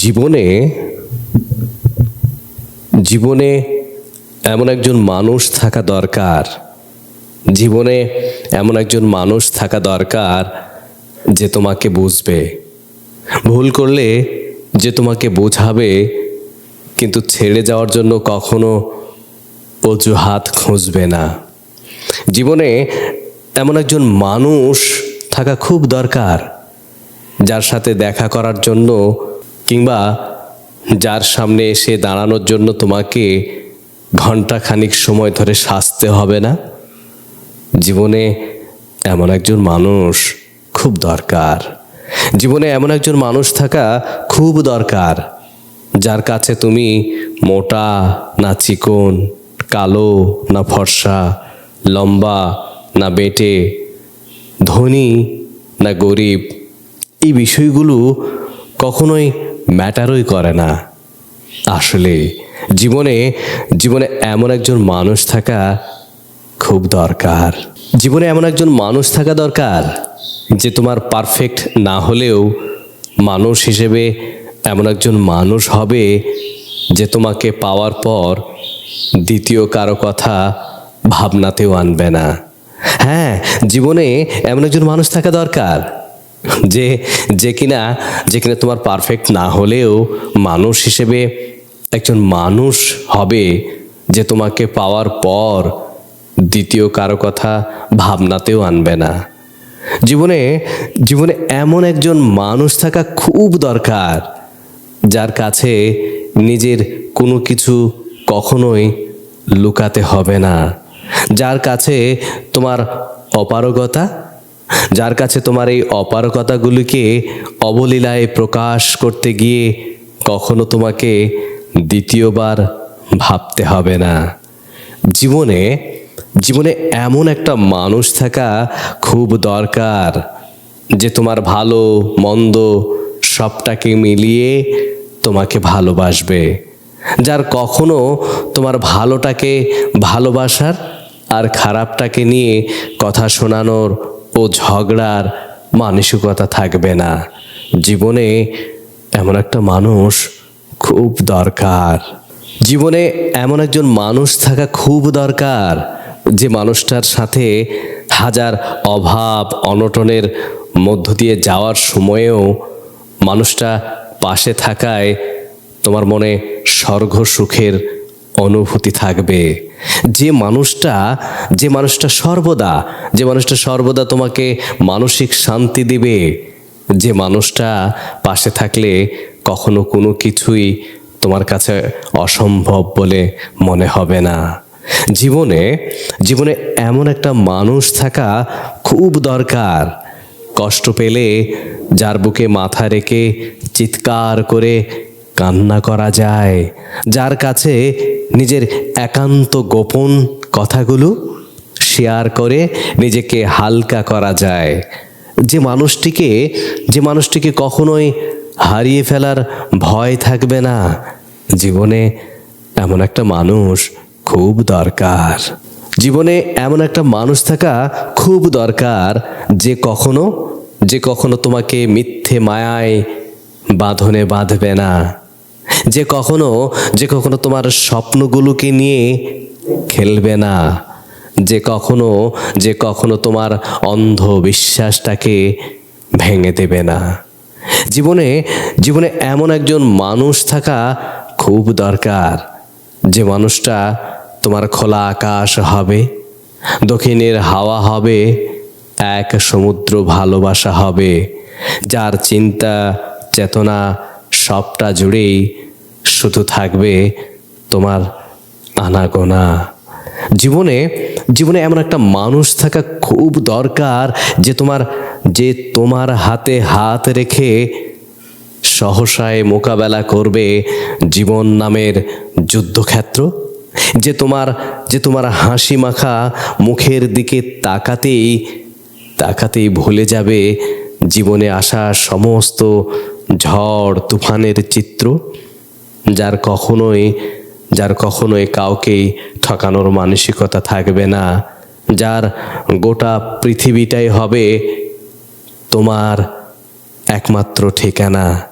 জীবনে জীবনে এমন একজন মানুষ থাকা দরকার, জীবনে এমন একজন মানুষ থাকা দরকার যে তোমাকে বুঝবে। ভুল করলে যে তোমাকে বোঝাবে, কিন্তু ছেড়ে যাওয়ার জন্য কখনো অজুহাত খুঁজবে না। জীবনে এমন একজন মানুষ থাকা খুব দরকার, যার সাথে দেখা করার জন্য কিংবা যার সামনে এসে দাঁড়ানোর জন্য তোমাকে ঘণ্টা খানিক সময় ধরে সাজতে হবে না? জীবনে এমন একজন মানুষ খুব দরকার। জীবনে এমন একজন মানুষ থাকা খুব দরকার, যার কাছে তুমি মোটা না চিকন, কালো না ফর্সা, লম্বা না বেটে, ধনী না গরিব, এই বিষয়গুলো কখনোই ম্যাটারই করে না। আসলে জীবনে জীবনে এমন একজন মানুষ থাকা খুব দরকার। জীবনে এমন একজন মানুষ থাকা দরকার যে তোমার পারফেক্ট না হলেও মানুষ হিসেবে এমন একজন মানুষ হবে যে তোমাকে পাওয়ার পর দ্বিতীয় কারও কথা ভাবনাতেও আনবে না। হ্যাঁ জীবনে এমন একজন মানুষ থাকা দরকার যে যে কিনা যে কিনা তোমার পারফেক্ট না হলেও মানুষ হিসেবে একজন মানুষ হবে যে তোমাকে পাওয়ার পর দ্বিতীয় কারও কথা ভাবনাতেও আনবে না। জীবনে জীবনে এমন একজন মানুষ থাকা খুব দরকার, যার কাছে নিজের কোনো কিছু কখনোই লুকাতে হবে না, যার কাছে তোমার অপারগতা যার কাছে তোমার এই অপারকতাগুলিকে অবলীলায় প্রকাশ করতে গিয়ে কখনো তোমাকে দ্বিতীয়বার ভাবতে হবে না। জীবনে জীবনে এমন একটা মানুষ থাকা খুব দরকার যে তোমার ভালো, মন্দ সবটাকে মিলিয়ে তোমাকে ভালোবাসবে, যার কখনো তোমার ভালোটাকে ভালোবাসার আর খারাপটাকে নিয়ে কথা শোনানোর ও ঝগড়ার মানসিকতা থাকবে না। জীবনে এমন একটা মানুষ খুব দরকার। জীবনে এমন একজন মানুষ থাকা খুব দরকার যে মানুষটার সাথে হাজার অভাব, অনটনের মধ্য দিয়ে যাওয়ার সময়েও মানুষটা পাশে থাকায় তোমার মনে স্বর্গ সুখের অনুভূতি থাকবে। যে মানুষটা যে মানুষটা সর্বদা, যে মানুষটা সর্বদা তোমাকে মানসিক শান্তি দিবে, যে মানুষটা পাশে থাকলে কখনো কোনো কিছুই তোমার কাছে অসম্ভব বলে মনে হবে না। জীবনে জীবনে এমন একটা মানুষ থাকা খুব দরকার। কষ্ট পেলে যার বুকে মাথা রেখে চিৎকার করে কান্না করা যায়। যার কাছে নিজের একান্ত গোপন কথাগুলো শেয়ার করে নিজেকে হালকা করা যায়। যে মানুষটিকে যে মানুষটিকে কখনোই হারিয়ে ফেলার ভয় থাকবে না। জীবনে এমন একটা মানুষ খুব দরকার। জীবনে এমন একটা মানুষ থাকা খুব দরকার যে কখনো যে কখনো তোমাকে মিথ্যে মায়ায় বাঁধনে বাঁধবে না। যে কখনো যে কখনো তোমার স্বপ্নগুলোকে নিয়ে খেলবে না। যে কখনো যে কখনো তোমার অন্ধ বিশ্বাসটাকে ভেঙে দেবে না। জীবনে জীবনে এমন একজন মানুষ থাকা খুব দরকার। যে মানুষটা তোমার খোলা আকাশ হবে, দক্ষিণের হাওয়া হবে, এক সমুদ্র ভালোবাসা হবে, যার চিন্তা, চেতনা সবটা জুড়েই শুধু থাকবে তোমার আনাগোনা জীবনে জীবনে এমন একটা মানুষ থাকা খুব দরকার যে তোমার যে তোমার হাতে হাত রেখে সহসায় মোকাবেলা করবে জীবন নামের যুদ্ধক্ষেত্র। যে তোমার যে তোমার হাসি মাখা মুখের দিকে তাকাতেই তাকাতেই ভুলে যাবে জীবনে আসা সমস্ত ঝড়, তুফানের চিত্র। যার কখনোই যার কখনোই কাউকেই ঠকানোর মানসিকতা থাকবে না। যার গোটা পৃথিবীটাই হবে তোমার একমাত্র ঠিকানা।